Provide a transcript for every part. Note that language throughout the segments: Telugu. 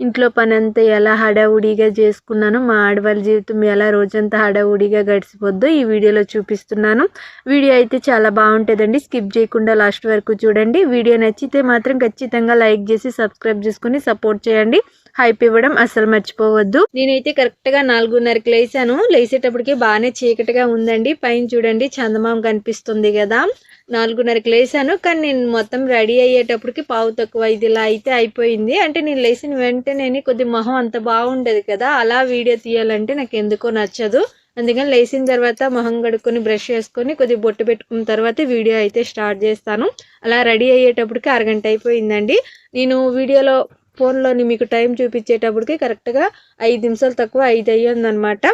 ఇంట్లో పని అంతా ఎలా హడావుడిగా చేసుకున్నాను మా ఆడవాళ్ళ జీవితం ఎలా రోజంతా హడావుడిగా గడిచిపోద్దో ఈ వీడియోలో చూపిస్తున్నాను. వీడియో అయితే చాలా బాగుంటుందండి. స్కిప్ చేయకుండా లాస్ట్ వరకు చూడండి. వీడియో నచ్చితే మాత్రం ఖచ్చితంగా లైక్ చేసి సబ్స్క్రైబ్ చేసుకుని సపోర్ట్ చేయండి. హైప్ ఇవ్వడం అసలు మర్చిపోవద్దు. నేనైతే కరెక్ట్గా నాలుగున్నరకి లేసాను లేసేటప్పటికి బాగానే చీకటిగా ఉందండి. పైన చూడండి చందమామ కనిపిస్తుంది కదా. నాలుగున్నరకి లేసాను కానీ నేను మొత్తం రెడీ అయ్యేటప్పటికి పావు తక్కువ ఇది ఇలా అయితే అయిపోయింది. అంటే నేను లేచిన వెంటనే కొద్ది మొహం అంత బాగుండదు కదా అలా వీడియో తీయాలంటే నాకు ఎందుకో నచ్చదు. అందుకని లేచిన తర్వాత మొహం కడుక్కొని బ్రష్ చేసుకొని కొద్ది బొట్టు పెట్టుకున్న తర్వాత వీడియో అయితే స్టార్ట్ చేస్తాను. అలా రెడీ అయ్యేటప్పటికి అరగంట అయిపోయిందండి. నేను వీడియోలో ఫోన్లోని మీకు టైం చూపించేటప్పటికి కరెక్ట్గా ఐదు నిమిషాలు తక్కువ ఐదు అయ్యిందనమాట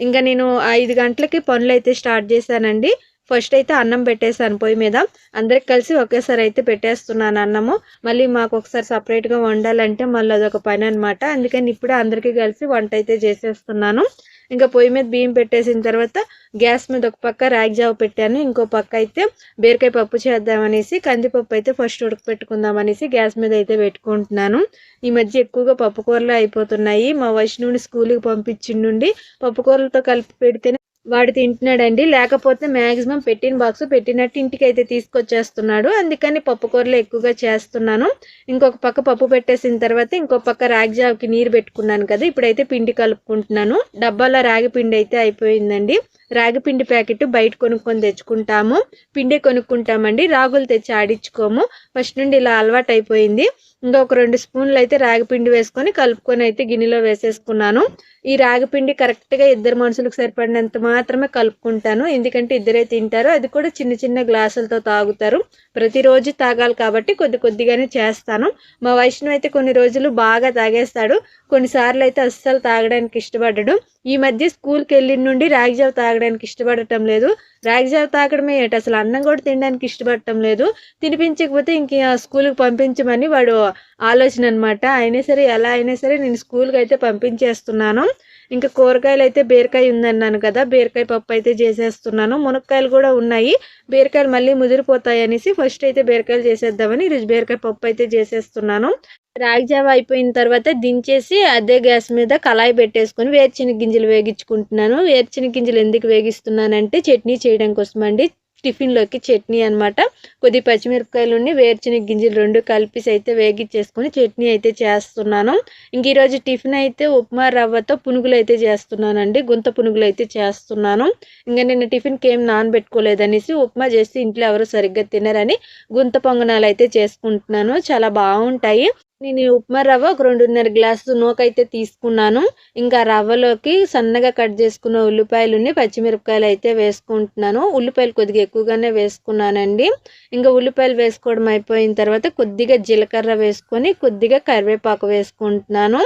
ఇంకా నేను ఐదు గంటలకి పనులు అయితే స్టార్ట్ చేశానండి. ఫస్ట్ అయితే అన్నం పెట్టేసాను పొయ్యి మీద. అందరికి కలిసి ఒకేసారి అయితే పెట్టేస్తున్నాను అన్నము. మళ్ళీ మాకు ఒకసారి సపరేట్గా వండాలంటే మళ్ళీ అదొక పని అనమాట అందుకని ఇప్పుడే అందరికీ కలిసి వంట అయితే చేసేస్తున్నాను. ఇంకా పొయ్యి మీద బియ్యం పెట్టేసిన తర్వాత గ్యాస్ మీద ఒక పక్క రాగి జావ పెట్టాను. ఇంకో పక్క అయితే బీరకాయ పప్పు చేద్దామనేసి కందిపప్పు అయితే ఫస్ట్ ఉడకపెట్టుకుందాం అనేసి గ్యాస్ మీద అయితే పెట్టుకుంటున్నాను. ఈ మధ్య ఎక్కువగా పప్పు కూరలు అయిపోతున్నాయి. మా వైష్ణవుని స్కూల్కి పంపించిండి పప్పు కూరలతో కలిపి పెడితేనే వాడు తింటున్నాడండి. లేకపోతే మ్యాక్సిమం పెట్టిన బాక్స్ పెట్టినట్టు ఇంటికి అయితే తీసుకొచ్చేస్తున్నాడు. అందుకని పప్పు కూరలు ఎక్కువగా చేస్తున్నాను. ఇంకొక పక్క పప్పు పెట్టేసిన తర్వాత ఇంకొక పక్క రాగి జావుకి నీరు పెట్టుకున్నాను కదా ఇప్పుడైతే పిండి కలుపుకుంటున్నాను. డబ్బాలో రాగి పిండి అయితే అయిపోయిందండి. రాగి పిండి ప్యాకెట్ బయట కొనుక్కొని తెచ్చుకుంటాము. పిండి కొనుక్కుంటామండి. రాగులు తెచ్చి ఆడించుకోము. ఫస్ట్ నుండి ఇలా అలవాటు అయిపోయింది. ఇంకొక రెండు స్పూన్లు అయితే రాగిపిండి వేసుకొని కలుపుకొని అయితే గిన్నెలో వేసేసుకున్నాను. ఈ రాగిపిండి కరెక్ట్గా ఇద్దరు మనుషులకు సరిపడినంత మాత్రమే కలుపుకుంటాను. ఎందుకంటే ఇద్దరే తింటారు. అది కూడా చిన్న చిన్న గ్లాసులతో తాగుతారు. ప్రతిరోజు తాగాలి కాబట్టి కొద్ది కొద్దిగానే చేస్తాను. మా వైష్ణవ్ అయితే కొన్ని రోజులు బాగా తాగేస్తాడు. కొన్నిసార్లు అయితే అస్సలు తాగడానికి ఇష్టపడడు. ఈ మధ్య స్కూల్కి వెళ్ళిన నుండి రాగిజావ తాగడానికి ఇష్టపడటం లేదు. రాగిజావ తాగడమే ఏంటి అసలు అన్నం కూడా తినడానికి ఇష్టపడటం లేదు. తినిపించకపోతే ఇంక స్కూల్కి పంపించమని వాడు ఆలోచన అనమాట అయినా సరే ఎలా అయినా సరే నేను స్కూల్కి అయితే పంపించేస్తున్నాను. ఇంకా కూరగాయలు అయితే బీరకాయ ఉందన్నాను కదా బీరకాయ పప్పు అయితే చేసేస్తున్నాను. మునక్కాయలు కూడా ఉన్నాయి. బీరకాయలు మళ్ళీ ముదిరిపోతాయి అనేసి ఫస్ట్ అయితే బీరకాయలు చేసేద్దామని ఈరోజు బీరకాయ పప్పు అయితే చేసేస్తున్నాను. రాగి జావ అయిపోయిన తర్వాత దించేసి అదే గ్యాస్ మీద కళాయి పెట్టేసుకొని వేరుచిన గింజలు వేగించుకుంటున్నాను. వేరుచిన గింజలు ఎందుకు వేగిస్తున్నానంటే చట్నీ చేయడం కోసం అండి టిఫిన్లోకి చట్నీ అనమాట కొద్ది పచ్చిమిరపకాయలు వేరుచిన గింజలు రెండు కలిపిసి అయితే వేగించేసుకొని చట్నీ అయితే చేస్తున్నాను. ఇంక ఈరోజు టిఫిన్ అయితే ఉప్మా రవ్వతో పునుగులు అయితే చేస్తున్నానండి. గుంత పునుగులు అయితే చేస్తున్నాను. ఇంకా నేను టిఫిన్కి ఏం నానబెట్టుకోలేదనేసి ఉప్మా చేసి ఇంట్లో ఎవరు సరిగ్గా తినరని గుంత పొంగనాలు అయితే చేసుకుంటున్నాను. చాలా బాగుంటాయి. నేను ఉప్మా రవ్వ ఒక రెండున్నర గ్లాసు నూకైతే తీసుకున్నాను. ఇంకా రవ్వలోకి సన్నగా కట్ చేసుకున్న ఉల్లిపాయలుని పచ్చిమిరపకాయలు అయితే వేసుకుంటున్నాను. ఉల్లిపాయలు కొద్దిగా ఎక్కువగానే వేసుకున్నానండి. ఇంకా ఉల్లిపాయలు వేసుకోవడం అయిపోయిన తర్వాత కొద్దిగా జీలకర్ర వేసుకొని కొద్దిగా కరివేపాకు వేసుకుంటున్నాను.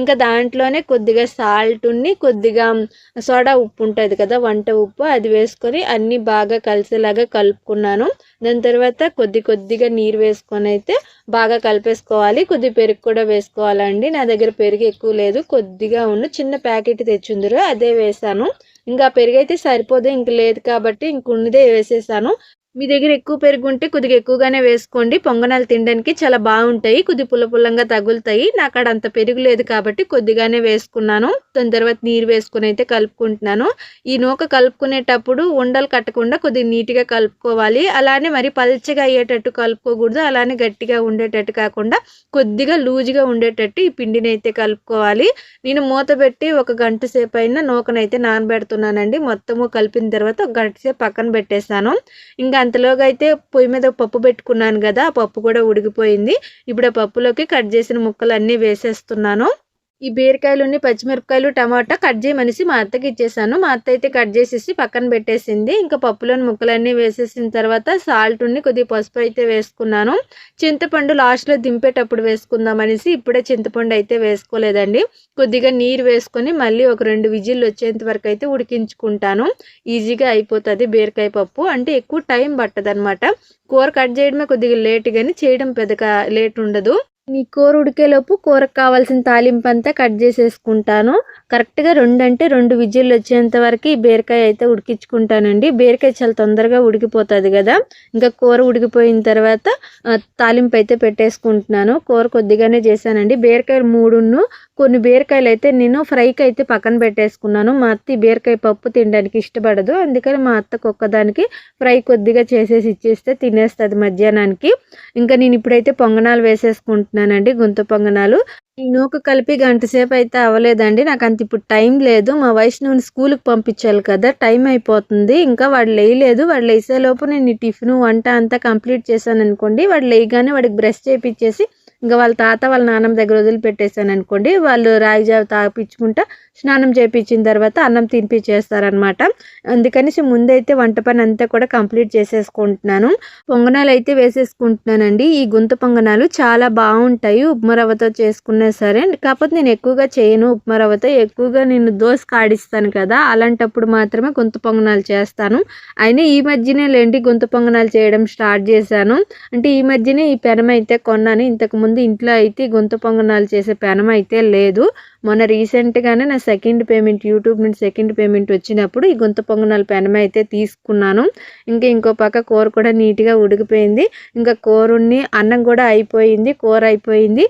ఇంకా దాంట్లోనే కొద్దిగా సాల్ట్ని కొద్దిగా సోడా ఉప్పు ఉంటుంది కదా వంట ఉప్పు అది వేసుకొని అన్నీ బాగా కలిసేలాగా కలుపుకున్నాను. దాని తర్వాత కొద్ది కొద్దిగా నీరు వేసుకొని అయితే బాగా కలిపేసుకోవాలి. కొద్ది పెరుగు కూడా వేసుకోవాలండి. నా దగ్గర పెరుగు ఎక్కువ లేదు. కొద్దిగా ఉన్న చిన్న ప్యాకెట్ తెచ్చిందరు. అదే వేసాను. ఇంకా పెరుగు అయితే సరిపోదు. ఇంక లేదు కాబట్టి ఇంక ఉన్నదే వేసేసాను. మీ దగ్గర ఎక్కువ పెరుగు ఉంటే కొద్దిగా ఎక్కువగానే వేసుకోండి. పొంగనాలు తినడానికి చాలా బాగుంటాయి. కొద్ది పుల్ల పుల్లంగా తగులుతాయి. నాకు అక్కడ అంత పెరుగు లేదు కాబట్టి కొద్దిగానే వేసుకున్నాను. దాని తర్వాత నీరు వేసుకుని అయితే కలుపుకుంటున్నాను. ఈ నూక కలుపుకునేటప్పుడు ఉండలు కట్టకుండా కొద్దిగా నీట్గా కలుపుకోవాలి. అలానే మరి పల్చగా అయ్యేటట్టు కలుపుకోకూడదు. అలానే గట్టిగా ఉండేటట్టు కాకుండా కొద్దిగా లూజ్గా ఉండేటట్టు ఈ పిండిని అయితే కలుపుకోవాలి. నేను మూత పెట్టి ఒక గంట సేపు అయినా నూకనైతే నానబెడుతున్నానండి. మొత్తము కలిపిన తర్వాత ఒక గంట సేపు పక్కన పెట్టేశాను ఇంకా అంతలోగా అయితే పొయ్యి మీద పప్పు పెట్టుకున్నాను కదా ఆ పప్పు కూడా ఉడికిపోయింది. ఇప్పుడు ఆ పప్పులోకి కట్ చేసిన ముక్కలు అన్నీ వేసేస్తున్నాను. ఈ బీరకాయలు పచ్చిమిరపకాయలు టమాటా కట్ చేయమనేసి మా అత్తకి ఇచ్చేసాను. మా అత్త అయితే కట్ చేసేసి పక్కన పెట్టేసింది. ఇంకా పప్పులోని ముక్కలన్నీ వేసేసిన తర్వాత సాల్ట్ ఉన్ని కొద్దిగా పసుపు అయితే వేసుకున్నాను. చింతపండు లాస్ట్లో దింపేటప్పుడు వేసుకుందాం అనేసి ఇప్పుడే చింతపండు అయితే వేసుకోలేదండి. కొద్దిగా నీరు వేసుకొని మళ్ళీ ఒక రెండు విజిల్లు వచ్చేంత వరకు అయితే ఉడికించుకుంటాను. ఈజీగా అయిపోతుంది బీరకాయ పప్పు. అంటే ఎక్కువ టైం పట్టదనమాట కూర కట్ చేయడమే కొద్దిగా లేట్ కానీ చేయడం పెద్దగా లేట్ ఉండదు. ఈ కూర ఉడికేలోపు కూరకు కావాల్సిన తాలింపు అంతా కట్ చేసేసుకుంటాను. కరెక్ట్గా రెండు అంటే రెండు విజిల్లు వచ్చేంత వరకు ఈ బీరకాయ అయితే ఉడికించుకుంటానండి. బీరకాయ చాలా తొందరగా ఉడికిపోతుంది కదా. ఇంకా కూర ఉడికిపోయిన తర్వాత తాలింపు అయితే పెట్టేసుకుంటున్నాను. కూర కొద్దిగానే చేశానండి. బీరకాయలు మూడును కొన్ని బీరకాయలు అయితే నేను ఫ్రైకి అయితే పక్కన పెట్టేసుకున్నాను. మా అత్త ఈ బీరకాయ పప్పు తినడానికి ఇష్టపడదు. అందుకని మా అత్తకు ఒక్కదానికి ఫ్రై కొద్దిగా చేసేసి ఇచ్చేస్తే తినేస్తుంది మధ్యాహ్నానికి. ఇంకా నేను ఇప్పుడైతే పొంగనాలు వేసేసుకుంటున్నానండి గుంత పొంగనాలు. ఈ నూక కలిపి గంట సేపు అయితే అవ్వలేదండి. నాకు అంత ఇప్పుడు టైం లేదు. మా వైష్ణవుని స్కూల్కి పంపించాలి కదా టైం అయిపోతుంది. ఇంకా వాడు లేయలేదు. వాడు లేసేలోపు నేను ఈ టిఫిన్ వంట అంతా కంప్లీట్ చేశాను అనుకోండి వాడు లేయగానే వాడికి బ్రష్ చేయించేసి ఇంకా వాళ్ళ తాత వాళ్ళ నాన్నమ్మ దగ్గర వదిలిపెట్టేశాను అనుకోండి వాళ్ళు రాగి జావ తాపించుకుంటా స్నానం చేపించిన తర్వాత అన్నం తినిపించేస్తారనమాట అందుకనేసి ముందైతే వంట పని అంతా కూడా కంప్లీట్ చేసేసుకుంటున్నాను. పొంగనాలు అయితే వేసేసుకుంటున్నానండి. ఈ గుంత పొంగనాలు చాలా బాగుంటాయి ఉప్మా రవ్వతో చేసుకున్నా సరే. కాకపోతే నేను ఎక్కువగా చేయను ఉప్మా రవ్వతో. ఎక్కువగా నేను దోశ కాడిస్తాను కదా అలాంటప్పుడు మాత్రమే గుంత పొంగనాలు చేస్తాను. అయినా ఈ మధ్యనే లేండి గుంత పొంగనాలు చేయడం స్టార్ట్ చేశాను. అంటే ఈ మధ్యనే ఈ పెనం అయితే కొన్నాను. ఇంతకు ముందు ఇంట్లో అయితే గొంతు గుంత పొంగనాలు చేసే పెనం అయితే లేదు. మొన్న రీసెంట్గానే నా సెకండ్ పేమెంట్ యూట్యూబ్ నుంచి సెకండ్ పేమెంట్ వచ్చినప్పుడు ఈ గుంత పొంగనాల పెనం అయితే తీసుకున్నాను. ఇంకా ఇంకో పక్క కూర కూడా నీట్గా ఉడికిపోయింది. ఇంకా కూరని అన్నం కూడా అయిపోయింది కూర అయిపోయింది.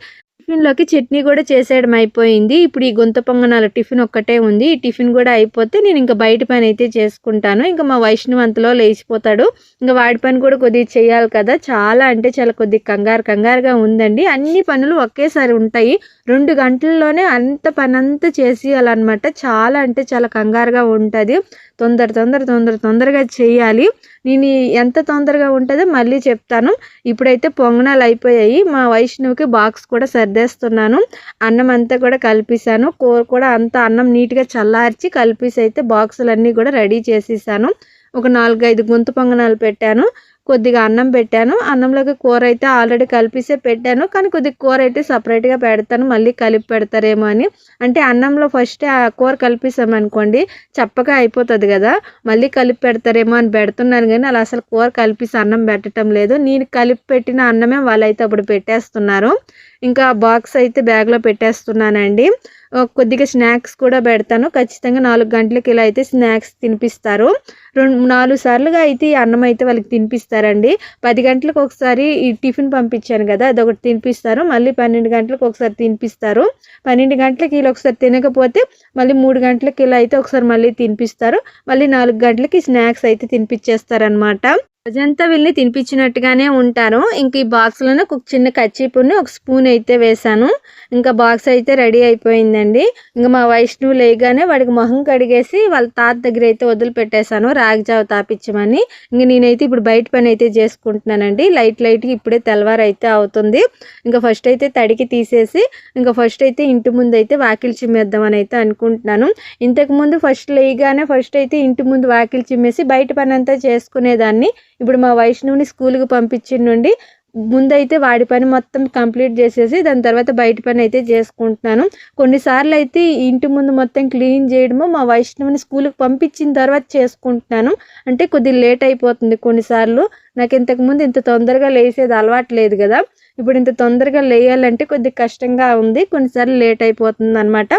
టిఫిన్లోకి చట్నీ కూడా చేసేయడం అయిపోయింది. ఇప్పుడు ఈ గుంత పొంగనాల టిఫిన్ ఒక్కటే ఉంది. ఈ టిఫిన్ కూడా అయిపోతే నేను ఇంకా బయట పని అయితే చేసుకుంటాను. ఇంకా మా వైష్ణవ్ అంతలో లేచిపోతాడు. ఇంకా వాడి పని కూడా కొద్దిగా చేయాలి కదా. చాలా అంటే చాలా కొద్దిగా కంగారు కంగారుగా ఉందండి. అన్ని పనులు ఒకేసారి ఉంటాయి. రెండు గంటల్లోనే అంత పని అంతా చేసేయాలన్నమాట. చాలా అంటే చాలా కంగారుగా ఉంటుంది. తొందర తొందర తొందర తొందరగా చేయాలి. నేను ఎంత తొందరగా ఉంటుందో మళ్ళీ చెప్తాను. ఇప్పుడైతే పొంగనాలు అయిపోయాయి. మా వైష్ణవికి బాక్స్ కూడా సర్దేస్తున్నాను. అన్నం అంతా కూడా కలిపేసాను కూర కూడా అంతా అన్నం నీట్గా చల్లార్చి కలిపేసి అయితే బాక్సులన్నీ కూడా రెడీ చేసేసాను. ఒక నాలుగైదు గుంత పొంగనాలు పెట్టాను. కొద్దిగా అన్నం పెట్టాను. అన్నంలోకి కూర అయితే ఆల్రెడీ కలిపిసే పెట్టాను. కానీ కొద్దిగా కూర అయితే సపరేట్గా పెడతాను. మళ్ళీ కలిపి పెడతారేమో అని. అంటే అన్నంలో ఫస్ట్ ఆ కూర కలిపిసామనుకోండి చప్పగా అయిపోతుంది కదా. మళ్ళీ కలిపి పెడతారేమో అని పెడుతున్నాను కానీ అలా అసలు కూర కలిపిసి అన్నం పెట్టడం లేదు. నేను కలిపి పెట్టిన అన్నమే వాళ్ళైతే అప్పుడు పెట్టేస్తున్నారు. ఇంకా బాక్స్ అయితే బ్యాగ్లో పెట్టేస్తున్నానండి. కొద్దిగా స్నాక్స్ కూడా పెడతాను. ఖచ్చితంగా నాలుగు గంటలకి ఇలా అయితే స్నాక్స్ తినిపిస్తారు. రెండు నాలుగు సార్లుగా అయితే ఈ అన్నం అయితే వాళ్ళకి తినిపిస్తారండి. పది గంటలకు ఒకసారి ఈ టిఫిన్ పంపించాను కదా అదొకటి తినిపిస్తారు. మళ్ళీ పన్నెండు గంటలకు ఒకసారి తినిపిస్తారు. పన్నెండు గంటలకి వీళ్ళు ఒకసారి తినకపోతే మళ్ళీ మూడు గంటలకి ఇలా అయితే ఒకసారి మళ్ళీ తినిపిస్తారు. మళ్ళీ నాలుగు గంటలకి స్నాక్స్ అయితే తినిపించేస్తారనమాట రోజంతా వీళ్ళని తినిపించినట్టుగానే ఉంటారు. ఇంక ఈ బాక్స్లోనే ఒక చిన్న కచ్చిపుని ఒక స్పూన్ అయితే వేశాను. ఇంకా బాక్స్ అయితే రెడీ అయిపోయిందండి. ఇంకా మా వైష్ణవు లేగానే వాడికి మొహం కడిగేసి వాళ్ళ తాత దగ్గర అయితే వదిలిపెట్టేశాను. రాగజావ తాపించమని ఇంక నేనైతే ఇప్పుడు బయట పని అయితే చేసుకుంటున్నానండి. లైట్ లైట్గా ఇప్పుడే తెల్లవారు అయితే అవుతుంది. ఇంకా ఫస్ట్ అయితే తడికి తీసేసి ఇంకా ఫస్ట్ అయితే ఇంటి ముందు అయితే వాకిలి చిమ్మేద్దామని అయితే అనుకుంటున్నాను. ఇంతకు ముందు ఫస్ట్ లేయగానే ఫస్ట్ అయితే ఇంటి ముందు వాకిలి చిమ్మేసి బయట పని అంతా చేసుకునేదాన్ని. ఇప్పుడు మా వైష్ణవుని స్కూల్కి పంపించిన నుండి ముందైతే వాడి పని మొత్తం కంప్లీట్ చేసేసి దాని తర్వాత బయట పని అయితే చేసుకుంటున్నాను. కొన్నిసార్లు అయితే ఇంటి ముందు మొత్తం క్లీన్ చేయడము మా వైష్ణవుని స్కూల్కి పంపించిన తర్వాత చేసుకుంటున్నాను. అంటే కొద్దిగా లేట్ అయిపోతుంది కొన్నిసార్లు. నాకు ఇంతకుముందు ఇంత తొందరగా లేసేది అలవాటు లేదు కదా. ఇప్పుడు ఇంత తొందరగా లేయాలంటే కొద్దిగా కష్టంగా ఉంది కొన్నిసార్లు లేట్ అయిపోతుంది అనమాట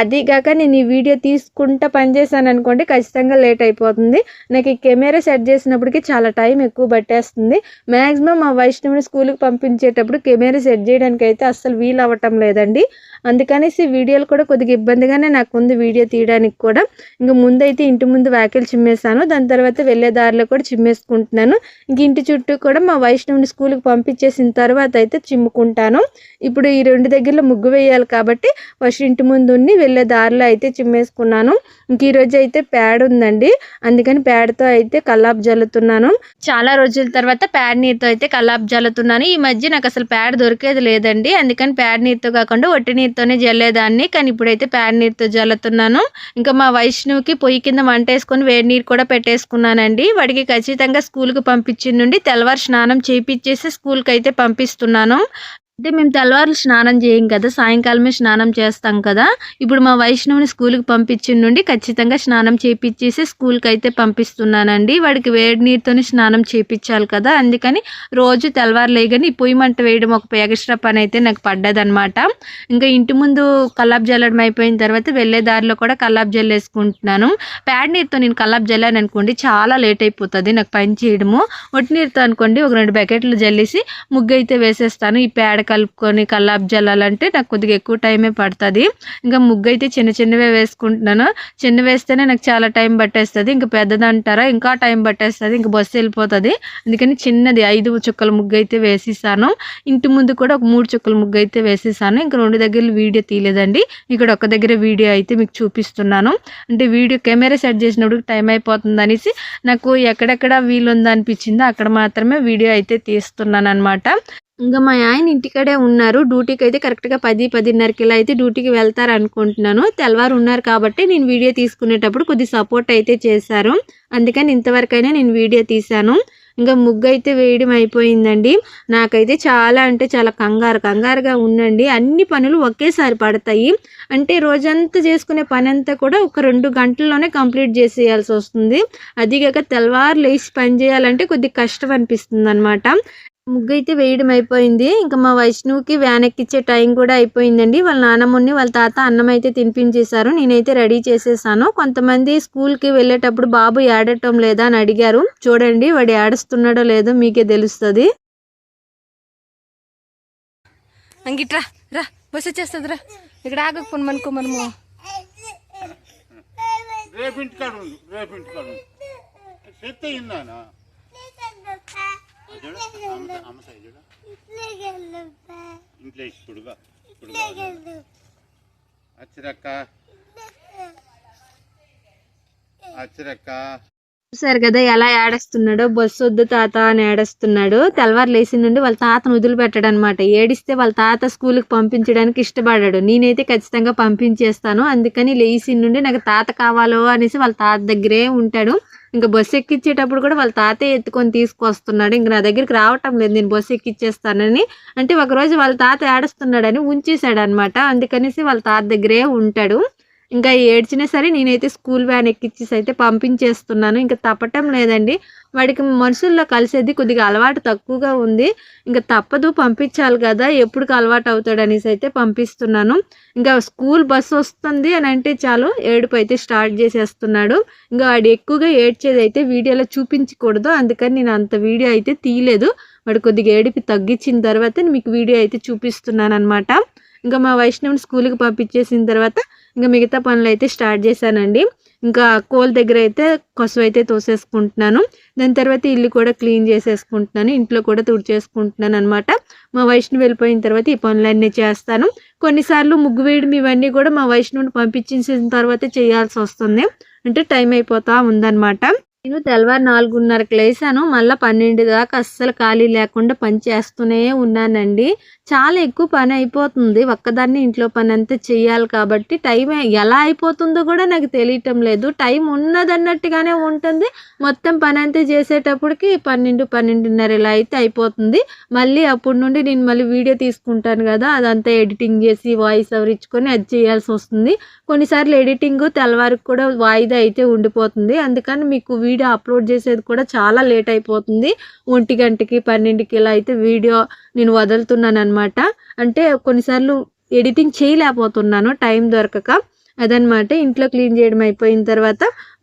అదీగాక నేను ఈ వీడియో తీసుకుంటా పని చేశాను అనుకోండి ఖచ్చితంగా లేట్ అయిపోతుంది. నాకు ఈ కెమెరా సెట్ చేసినప్పటికీ చాలా టైం ఎక్కువ పట్టేస్తుంది. మ్యాక్సిమం మా వైష్ణవుని స్కూల్కి పంపించేటప్పుడు కెమెరా సెట్ చేయడానికి అయితే అస్సలు వీలు అవ్వటం లేదండి. అందుకనేసి వీడియోలు కూడా కొద్దిగా ఇబ్బందిగానే నాకు ఉంది వీడియో తీయడానికి కూడా. ఇంకా ముందైతే ఇంటి ముందు వ్యాఖ్యలు చిమ్మేశాను దాని తర్వాత వెళ్ళే దారిలో కూడా చిమ్మేసుకుంటున్నాను. ఇంక ఇంటి చుట్టూ కూడా మా వైష్ణవుని స్కూల్కి పంపించేసిన తర్వాత అయితే చిమ్ముకుంటాను. ఇప్పుడు ఈ రెండు దగ్గరలో ముగ్గు వేయాలి కాబట్టి ఫస్ట్ ఇంటి ముందు ఉండి వెళ్ళే దారిలో అయితే చిమ్మేసుకున్నాను. ఇంక ఈరోజు అయితే ప్యాడ్ ఉందండి. అందుకని ప్యాడ్తో అయితే కల్లాపు జల్లుతున్నాను. చాలా రోజుల తర్వాత ప్యాడ్ నీరుతో అయితే కల్లాపు జల్లుతున్నాను. ఈ మధ్య నాకు అసలు ప్యాడ్ దొరికేది లేదండి. అందుకని ప్యాడ్ నీరుతో కాకుండా ఒట్టి నీరుతోనే జల్లేదాన్ని. కానీ ఇప్పుడైతే ప్యాడ్ నీరుతో జల్లుతున్నాను. ఇంకా మా వైష్ణవ్కి పొయ్యి కింద వంట వేసుకొని వేడి నీరు కూడా పెట్టేసుకున్నానండి. వాడికి ఖచ్చితంగా స్కూల్కి పంపించిన నుండి తెల్లవారు స్నానం చేయించేసి స్కూల్కి అయితే పంపిస్తున్నాను. చేసుకున్నాను అంటే మేము తెల్లవారులు స్నానం చేయం కదా సాయంకాలమే స్నానం చేస్తాం కదా. ఇప్పుడు మా వైష్ణవుని స్కూల్కి పంపించిన నుండి ఖచ్చితంగా స్నానం చేపించేసి స్కూల్కి అయితే పంపిస్తున్నానండి. వాడికి వేడి నీరుతోనే స్నానం చేపించాలి కదా. అందుకని రోజు తెల్లవారులు లేగానే ఈ పొయ్యి మంట వేయడం ఒక ఎక్స్ట్రా పని అయితే నాకు పడ్డదనమాట ఇంకా ఇంటి ముందు కల్లాపు జల్లడం అయిపోయిన తర్వాత వెళ్ళే దారిలో కూడా కల్లాపు జల్లేసుకుంటున్నాను ప్యాడ్ నీరుతో నేను కల్లాబ్ జల్లాను అనుకోండి చాలా లేట్ అయిపోతుంది నాకు పని చేయడము. ఒట్టి నీరుతో అనుకోండి ఒక రెండు బకెట్లు జల్లేసి ముగ్గు అయితే వేసేస్తాను. ఈ పేడ కలుపుకొని కల్లాపు జల్లాలంటే నాకు కొద్దిగా ఎక్కువ టైమే పడుతుంది. ఇంకా ముగ్గు అయితే చిన్న చిన్నవే వేసుకుంటున్నాను. చిన్న వేస్తేనే నాకు చాలా టైం పట్టేస్తుంది. ఇంకా పెద్దది అంటారా? ఇంకా టైం పట్టేస్తుంది. ఇంకా బస్సు వెళ్ళిపోతుంది. అందుకని చిన్నది ఐదు చుక్కల ముగ్గు అయితే వేసేసాను. ఇంటి ముందు కూడా ఒక మూడు చుక్కల ముగ్గు అయితే వేసేసాను. ఇంకా రెండు దగ్గర వీడియో తీయలేదండి. ఇక్కడ ఒక దగ్గర వీడియో అయితే మీకు చూపిస్తున్నాను. అంటే వీడియో కెమెరా సెట్ చేసినప్పుడు టైం అయిపోతుంది అనేసి నాకు ఎక్కడెక్కడ వీలుంది అనిపించిందో అక్కడ మాత్రమే వీడియో అయితే తీస్తున్నాను అనమాట ఇంకా మా ఆయన ఇంటికాడే ఉన్నారు. డ్యూటీకి అయితే కరెక్ట్గా పది పదిన్నరకి ఇలా అయితే డ్యూటీకి వెళ్తారు అనుకుంటున్నాను తెల్లవారు ఉన్నారు కాబట్టి నేను వీడియో తీసుకునేటప్పుడు కొద్ది సపోర్ట్ అయితే చేశారు. అందుకని ఇంతవరకైనా నేను వీడియో తీశాను. ఇంకా ముగ్గు అయితే వేయడం అయిపోయిందండి. నాకైతే చాలా అంటే చాలా కంగారు కంగారుగా ఉండండి అన్ని పనులు ఒకేసారి పడతాయి. అంటే రోజంతా చేసుకునే పని అంతా కూడా ఒక రెండు గంటల్లోనే కంప్లీట్ చేసేయాల్సి వస్తుంది. అదిగాక తెల్లవారు లేచి పని చేయాలంటే కొద్దిగా కష్టం అనిపిస్తుంది అనమాట ముగ్గు అయితే వేయడం అయిపోయింది. ఇంకా మా వైష్ణవ్కి వ్యాన్ ఎక్కిచ్చే టైం కూడా అయిపోయిందండి. వాళ్ళ నాన్నమ్మని వాళ్ళ తాత అన్నం అయితే తినిపించేశారు. నేనైతే రెడీ చేసేసాను. కొంతమంది స్కూల్కి వెళ్ళేటప్పుడు బాబు ఏడటం లేదా అని అడిగారు. చూడండి వాడు ఏడుస్తున్నాడో లేదో మీకే తెలుస్తుంది. అంగిట్రా రా బస్ వచ్చేస్తుంది రా. ఇక్కడ ఆగకపోను మనకు మనము. రేపు ఇంటికాడు రేపు ఇంటికాడు చెప్తే ఇంట్లో ఇప్పుడుగా ఇప్పుడు అచ్చరక్క. అచ్చరక్క. చూసారు కదా ఎలా ఏడేస్తున్నాడో? బస్సు వద్దు తాత అని ఏడేస్తున్నాడు. తెల్లవారు లేచి నుండి వాళ్ళ తాతను వదిలిపెట్టాడు అనమాట ఏడిస్తే వాళ్ళ తాత స్కూల్కి పంపించడానికి ఇష్టపడాడు. నేనైతే ఖచ్చితంగా పంపించేస్తాను. అందుకని లేచి నుండి నాకు తాత కావాలో అనేసి వాళ్ళ తాత దగ్గరే ఉంటాడు. ఇంకా బస్సు ఎక్కించేటప్పుడు కూడా వాళ్ళ తాతే ఎత్తుకొని తీసుకొస్తున్నాడు. ఇంకా నా దగ్గరికి రావటం లేదు నేను బస్సు ఎక్కిచ్చేస్తానని. అంటే ఒకరోజు వాళ్ళ తాత ఏడుస్తున్నాడని ఉంచేశాడు అనమాట అందుకనేసి వాళ్ళ తాత దగ్గరే ఉంటాడు. ఇంకా ఏడ్చినా సరే నేనైతే స్కూల్ వ్యాన్ ఎక్కించేసి అయితే పంపించేస్తున్నాను. ఇంకా తప్పటం లేదండి. వాడికి మనుషుల్లో కలిసేది కొద్దిగా అలవాటు తక్కువగా ఉంది. ఇంకా తప్పదు పంపించాలి కదా. ఎప్పుడుకి అలవాటు అవుతాడు అనేసి అయితే పంపిస్తున్నాను. ఇంకా స్కూల్ బస్సు వస్తుంది అని అంటే చాలు ఏడుపు అయితే స్టార్ట్ చేసేస్తున్నాడు. ఇంకా వాడు ఎక్కువగా ఏడ్చేది అయితే వీడియోలో చూపించకూడదు. అందుకని నేను అంత వీడియో అయితే తీయలేదు. వాడు కొద్దిగా ఏడిపి తగ్గించిన తర్వాత మీకు వీడియో అయితే చూపిస్తున్నాను అనమాట ఇంకా మా వైష్ణవుని స్కూల్కి పంపించేసిన తర్వాత ఇంకా మిగతా పనులు అయితే స్టార్ట్ చేశానండి. ఇంకా కోల్ దగ్గర అయితే కొసవ అయితే తోసేసుకుంటున్నాను. దాని తర్వాత ఇల్లు కూడా క్లీన్ చేసేసుకుంటున్నాను. ఇంట్లో కూడా తుడిచేసుకుంటున్నాను అనమాట మా వైష్ణవి వెళ్ళిపోయిన తర్వాత ఈ పనులన్నీ చేస్తాను. కొన్నిసార్లు ముగ్గు వేయడం ఇవన్నీ కూడా మా వైష్ణవుని పంపించేసిన తర్వాత చేయాల్సి వస్తుంది. అంటే టైం అయిపోతూ ఉందన్నమాట. నేను తెల్లవారు నాలుగున్నరకు లేసాను మళ్ళీ పన్నెండు దాకా అస్సలు ఖాళీ లేకుండా పని చేస్తూనే ఉన్నానండి. చాలా ఎక్కువ పని అయిపోతుంది. ఒక్కదాన్ని ఇంట్లో పని అంతా చేయాలి కాబట్టి టైం ఎలా అయిపోతుందో కూడా నాకు తెలియటం లేదు. టైం ఉన్నదన్నట్టుగానే ఉంటుంది. మొత్తం పని అంతా చేసేటప్పటికి పన్నెండు పన్నెండున్నర ఇలా అయితే అయిపోతుంది. మళ్ళీ అప్పటి నుండి నేను మళ్ళీ వీడియో తీసుకుంటాను కదా అదంతా ఎడిటింగ్ చేసి వాయిస్ ఎవరు ఇచ్చుకొని అది చేయాల్సి వస్తుంది. కొన్నిసార్లు ఎడిటింగ్ తెల్లవారికి కూడా వాయిదా అయితే ఉండిపోతుంది. అందుకని మీకు వీడియో అప్లోడ్ చేసేది కూడా చాలా లేట్ అయిపోతుంది. ఒంటి గంటకి పన్నెండుకి ఇలా అయితే వీడియో నేను వదులుతున్నాను అనమాట అంటే కొన్నిసార్లు ఎడిటింగ్ చేయలేకపోతున్నాను టైం దొరకక. అదనమాట ఇంట్లో క్లీన్ చేయడం అయిపోయిన తర్వాత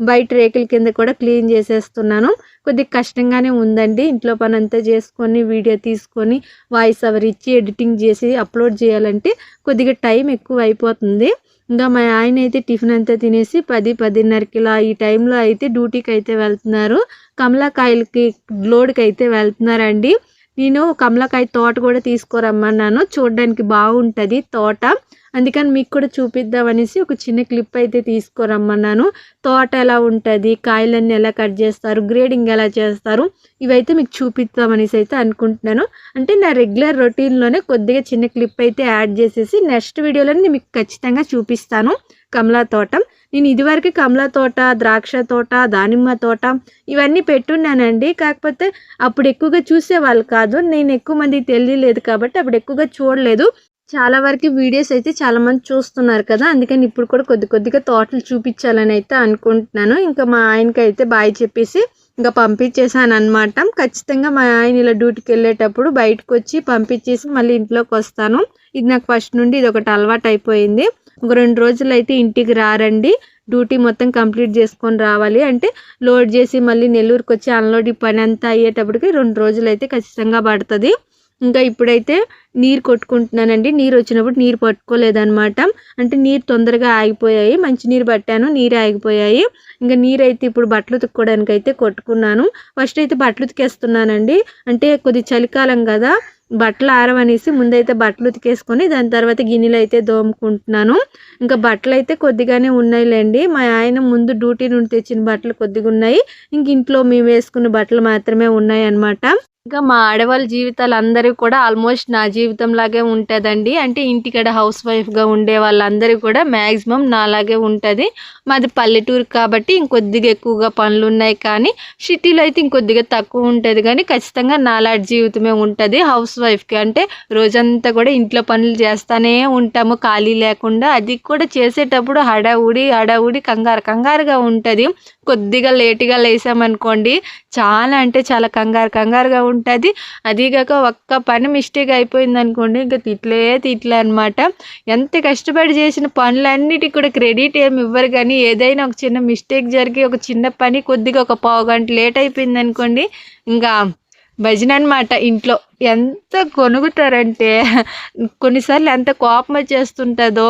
బయట రేకుల కింద కూడా క్లీన్ చేసేస్తున్నాను. కొద్దిగా కష్టంగానే ఉందండి. ఇంట్లో పని అంతా చేసుకొని వీడియో తీసుకొని వాయిస్ ఓవర్ ఇచ్చి ఎడిటింగ్ చేసి అప్లోడ్ చేయాలంటే కొద్దిగా టైం ఎక్కువ అయిపోతుంది. ఇంకా మా ఆయన అయితే టిఫిన్ అంతా తినేసి పది పదిన్నరకి ఇలా ఈ టైంలో అయితే డ్యూటీకి అయితే వెళ్తున్నారు. కమలాకాయలకి లోడ్కి అయితే వెళ్తున్నారండి. నేను కమలకాయ తోట కూడా తీసుకురమ్మన్నాను. చూడడానికి బాగుంటుంది తోట. అందుకని మీకు కూడా చూపిద్దామనేసి ఒక చిన్న క్లిప్ అయితే తీసుకురమ్మన్నాను. తోట ఎలా ఉంటుంది కాయలన్నీ ఎలా కట్ చేస్తారు గ్రేడింగ్ ఎలా చేస్తారు ఇవైతే మీకు చూపిద్దామనేసి అయితే అనుకుంటున్నాను. అంటే నా రెగ్యులర్ రొటీన్లోనే కొద్దిగా చిన్న క్లిప్ అయితే యాడ్ చేసేసి నెక్స్ట్ వీడియోలో నేను మీకు ఖచ్చితంగా చూపిస్తాను. కమలా తోట. నేను ఇదివరకు కమలా తోట ద్రాక్ష తోట దానిమ్మ తోట ఇవన్నీ పెట్టున్నానండి. కాకపోతే అప్పుడు ఎక్కువగా చూసేవాళ్ళు కాదు. నేను ఎక్కువ మందికి తెలియలేదు కాబట్టి అప్పుడు ఎక్కువగా చూడలేదు. చాలా వరకు వీడియోస్ అయితే చాలామంది చూస్తున్నారు కదా. అందుకని ఇప్పుడు కూడా కొద్ది కొద్దిగా తోటలు చూపించాలని అయితే అనుకుంటున్నాను. ఇంకా మా ఆయనకి అయితే బాయ్ చెప్పేసి ఇంకా పంపించేసాను అనమాట ఖచ్చితంగా మా ఆయన ఇలా డ్యూటీకి వెళ్ళేటప్పుడు బయటకు వచ్చి పంపించేసి మళ్ళీ ఇంట్లోకి వస్తాను. ఇది నాకు ఫస్ట్ నుండి ఇది ఒకటి అలవాటు అయిపోయింది. ఒక రెండు రోజులు అయితే ఇంటికి రారండి. డ్యూటీ మొత్తం కంప్లీట్ చేసుకొని రావాలి. అంటే లోడ్ చేసి మళ్ళీ నెల్లూరుకి వచ్చి అన్లోడ్ పని అంతా అయ్యేటప్పటికి రెండు రోజులు అయితే ఖచ్చితంగా పడుతుంది. ఇంకా ఇప్పుడైతే నీరు కొట్టుకుంటున్నానండి. నీరు వచ్చినప్పుడు నీరు పట్టుకోలేదన్నమాట. అంటే నీరు తొందరగా ఆగిపోయాయి. మంచి నీరు పట్టాను. నీరు ఆగిపోయాయి. ఇంకా నీరు అయితే ఇప్పుడు బట్టలు ఉతుక్కోవడానికి అయితే కొట్టుకున్నాను. ఫస్ట్ అయితే బట్టలు ఉతికేస్తున్నానండి. అంటే కొద్ది చలికాలం కదా. బట్టలు ఆరవనేసి ముందైతే బట్టలు ఉతికేసుకొని దాని తర్వాత గిన్నెలు అయితే దోముకుంటున్నాను. ఇంకా బట్టలు అయితే కొద్దిగానే ఉన్నాయిలేండి. మా ఆయన ముందు డ్యూటీ నుండి తెచ్చిన బట్టలు కొద్దిగా ఉన్నాయి ఇంక ఇంట్లో మేము వేసుకున్న బట్టలు మాత్రమే ఉన్నాయి అన్నమాట ఇంకా మా ఆడవాళ్ళ జీవితాలు అందరూ కూడా ఆల్మోస్ట్ నా జీవితం లాగే ఉంటుందండి. అంటే ఇంటికాడ హౌస్ వైఫ్గా ఉండే వాళ్ళందరూ కూడా మ్యాక్సిమం నాలాగే ఉంటుంది. మాది పల్లెటూరు కాబట్టి ఇంకొద్దిగా ఎక్కువగా పనులు ఉన్నాయి కానీ సిటీలో అయితే ఇంకొద్దిగా తక్కువ ఉంటుంది. కానీ ఖచ్చితంగా నాలాంటి జీవితమే ఉంటుంది. హౌస్ వైఫ్కి అంటే రోజంతా కూడా ఇంట్లో పనులు చేస్తానే ఉంటాము. ఖాళీ లేకుండా అది కూడా చేసేటప్పుడు హడావుడి హడావుడి కంగారు కంగారుగా ఉంటుంది. కొద్దిగా లేటుగా లేసామనుకోండి చాలా అంటే చాలా కంగారు కంగారుగా ఉంటుంది అదీగాక ఒక్క పని మిస్టేక్ అయిపోయింది అనుకోండి ఇంకా తిట్లే తిట్లే అనమాట ఎంత కష్టపడి చేసిన పనులన్నిటికి కూడా క్రెడిట్ ఏమి ఇవ్వరు కానీ ఏదైనా ఒక చిన్న మిస్టేక్ జరిగి ఒక చిన్న పని కొద్దిగా ఒక పావు గంట లేట్ అయిపోయింది అనుకోండి ఇంకా భజన అనమాట ఇంట్లో. ఎంత కొనుగుతారంటే కొన్నిసార్లు ఎంత కోపం వచ్చేస్తుంటుందో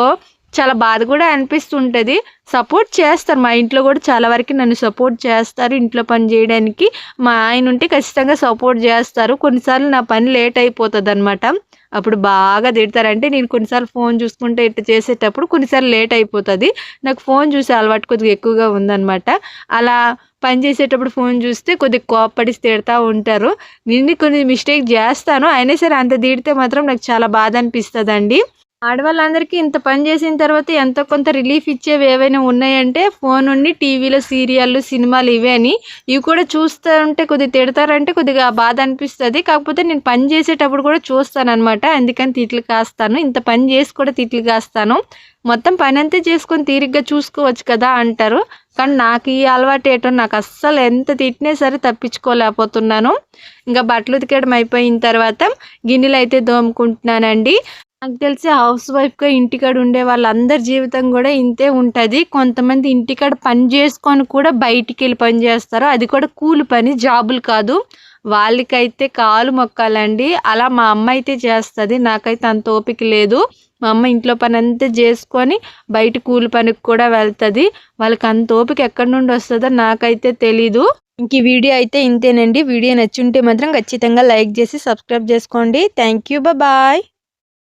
చాలా బాధ కూడా అనిపిస్తుంటుంది. సపోర్ట్ చేస్తారు. మా ఇంట్లో కూడా చాలా వరకు నన్ను సపోర్ట్ చేస్తారు ఇంట్లో పని చేయడానికి. మా ఆయన ఉంటే ఖచ్చితంగా సపోర్ట్ చేస్తారు. కొన్నిసార్లు నా పని లేట్ అయిపోతుంది అనమాట అప్పుడు బాగా తిడతారంటే నేను కొన్నిసార్లు ఫోన్ చూసుకుంటే ఇట్లా చేసేటప్పుడు కొన్నిసార్లు లేట్ అయిపోతుంది. నాకు ఫోన్ చూసే అలవాటు కొద్దిగా ఎక్కువగా ఉందన్నమాట. అలా పని చేసేటప్పుడు ఫోన్ చూస్తే కొద్దిగా కోప్పడి తిడతా ఉంటారు. నేను కొన్ని మిస్టేక్ చేస్తాను. అయినా సరే అంత తిడితే మాత్రం నాకు చాలా బాధ అనిపిస్తుందండి. ఆడవాళ్ళందరికీ ఇంత పని చేసిన తర్వాత ఎంతో కొంత రిలీఫ్ ఇచ్చేవి ఏవైనా ఉన్నాయంటే ఫోన్ ఉండి టీవీలో సీరియళ్ళు సినిమాలు ఇవే అని. ఇవి కూడా చూస్తూ ఉంటే కొద్దిగా తిడతారంటే కొద్దిగా బాధ అనిపిస్తుంది. కాకపోతే నేను పని చేసేటప్పుడు కూడా చూస్తాను అనమాట అందుకని తిట్లు కాస్తాను. ఇంత పని చేసి కూడా తిట్లు కాస్తాను. మొత్తం పని అంతా చేసుకొని తీరిగ్గా చూసుకోవచ్చు కదా అంటారు. కానీ నాకు ఈ అలవాటు ఏటో నాకు అస్సలు ఎంత తిట్టినా సరే తప్పించుకోలేకపోతున్నాను. ఇంకా బట్టలు ఉతికేయడం అయిపోయిన తర్వాత గిన్నెలు అయితే దోముకుంటున్నానండి. నాకు తెలిసి హౌస్ వైఫ్గా ఇంటికాడ ఉండే వాళ్ళందరి జీవితం కూడా ఇంతే ఉంటుంది. కొంతమంది ఇంటికాడ పని చేసుకొని కూడా బయటికి వెళ్ళి పని చేస్తారు. అది కూడా కూలి పని జాబులు కాదు. వాళ్ళకైతే కాలు మొక్కాలండి. అలా మా అమ్మ అయితే చేస్తుంది. నాకైతే అంత ఓపిక లేదు. మా అమ్మ ఇంట్లో పని అంతా చేసుకొని బయట కూలి పనికి కూడా వెళ్తుంది. వాళ్ళకి అంత ఓపిక ఎక్కడి నుండి వస్తుందో నాకైతే తెలీదు. ఇంక ఈ వీడియో అయితే ఇంతేనండి. వీడియో నచ్చుంటే మాత్రం ఖచ్చితంగా లైక్ చేసి సబ్స్క్రైబ్ చేసుకోండి. Thank you. బాయ్.